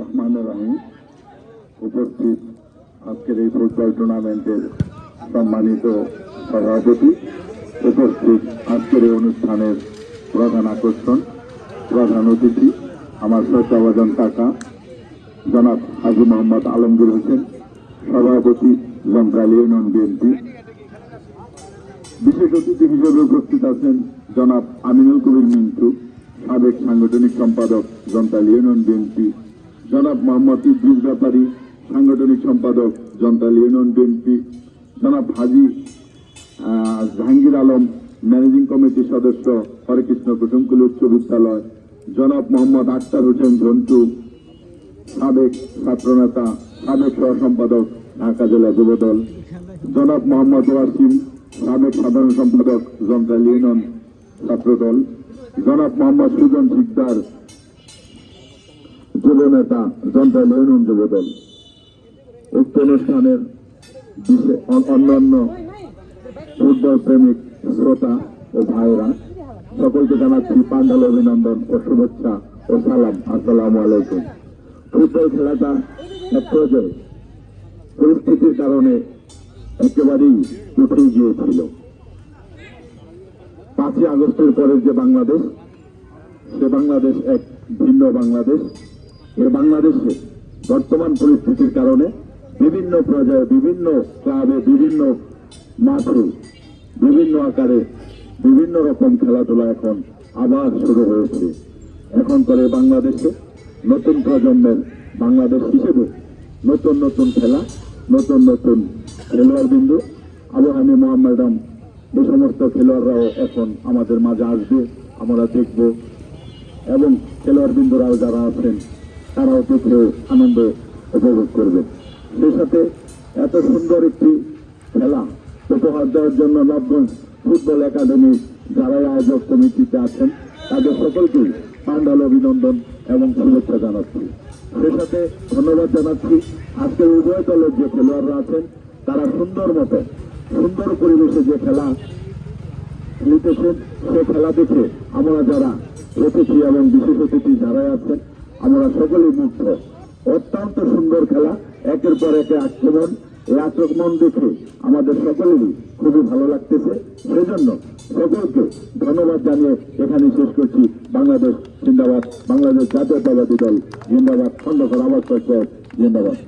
রহমান রাহিম উপস্থিত আজকের এই ফুটবল টুর্নামেন্টের সম্মানিত সভাপতি, উপস্থিত আজকের এই অনুষ্ঠানের প্রধান আকর্ষণ, প্রধান অতিথি আমার শ্রদ্ধাভাজন কাকা, জনাব হাজি মোহাম্মদ আলমগীর হোসেন, সভাপতি জমরালি ইউনিয়ন বিএনপি। বিশেষ অতিথি হিসেবে উপস্থিত আছেন জনাব আমিনুল কবির মিন্টু, সাবেক সাংগঠনিক সম্পাদক জনতাল ইউনিয়ন বিএনপি জনাব মোহাম্মদ ইদ্রিস ব্যাপারী, সাংগঠনিক সম্পাদক জনতা ইউনিয়ন বিএনপি, জনাব হাজি জাহাঙ্গীর আলম, ম্যানেজিং কমিটির সদস্য হরেকৃষ্ণ কুসুমকুল উচ্চ বিদ্যালয়, জনাব মোহাম্মদ আক্তার হোসেন ঝন্টু, সাবেক ছাত্রনেতা, সাবেক সহ সম্পাদক ঢাকা জেলা যুবদল, জনাব মোহাম্মদ ওয়াসিম, সাবেক সাধারণ সম্পাদক জনতা ইউনিয়ন ছাত্রদল, জনাব মোহাম্মদ সুজন শিকদার যুব নেতা জনতা ইউনিয়ন যুবদল উক্ত অনুষ্ঠানের অন্যান্য ফুটবল প্রেমিক শ্রোতা ও ভাইরা সকলকে জানাচ্ছি পান্ডাল অভিনন্দন ও শুভেচ্ছা ও সালাম। আসসালামু আলাইকুম। ফুটবল খেলাটা এক পর্যায়ে পরিস্থিতির কারণে একেবারেই উঠে গিয়েছিল। পাঁচই আগস্টের পরের যে বাংলাদেশ, সে বাংলাদেশ এক ভিন্ন বাংলাদেশ। বাংলাদেশে বর্তমান পরিস্থিতির কারণে বিভিন্ন পর্যায়ে বিভিন্ন ক্লাবে বিভিন্ন মাঠে বিভিন্ন আকারে বিভিন্ন রকম খেলাধুলা এখন আবার শুরু হয়েছে। এখন করে বাংলাদেশে নতুন প্রজন্মের বাংলাদেশ হিসেবে নতুন নতুন খেলা, নতুন নতুন খেলোয়াড় বিন্দু, আবু হানি মোহাম্মদাম এই সমস্ত খেলোয়াড়রাও এখন আমাদের মাঝে আসবে, আমরা দেখব। এবং খেলোয়াড় বিন্দুরাও যারা আছেন তারাও দেখে আনন্দ উপভোগ করবে। সেই সাথে এত সুন্দর একটি খেলা উপহার দেওয়ার জন্য নবগঞ্জ ফুটবল একাডেমি যারা আয়োজক কমিটিতে আছেন, তাদের সকলকেই পান্ডাল অভিনন্দন এবং শুভেচ্ছা জানাচ্ছি। সেই সাথে ধন্যবাদ জানাচ্ছি। আজকের উভয় দলের যে খেলোয়াড়রা আছেন, তারা সুন্দর মতো, সুন্দর পরিবেশে যে খেলা খেলিতেছেন, সে খেলা দেখে আমরা যারা অতিথি এবং বিশেষ অতিথি যারাই আছেন আমরা সকলেই মুগ্ধ অত্যন্ত সুন্দর খেলা, একের পর একে আক্রমণ এই আক্রমণ দেখে আমাদের সকলেরই খুবই ভালো লাগতেছে। সেজন্য সকলকে ধন্যবাদ জানিয়ে এখানে শেষ করছি। বাংলাদেশ জিন্দাবাদ, বাংলাদেশ জাতীয়তাবাদী দল জিন্দাবাদ খন্ডকর আবাস পঞ্চায়েত জিন্দাবাদ।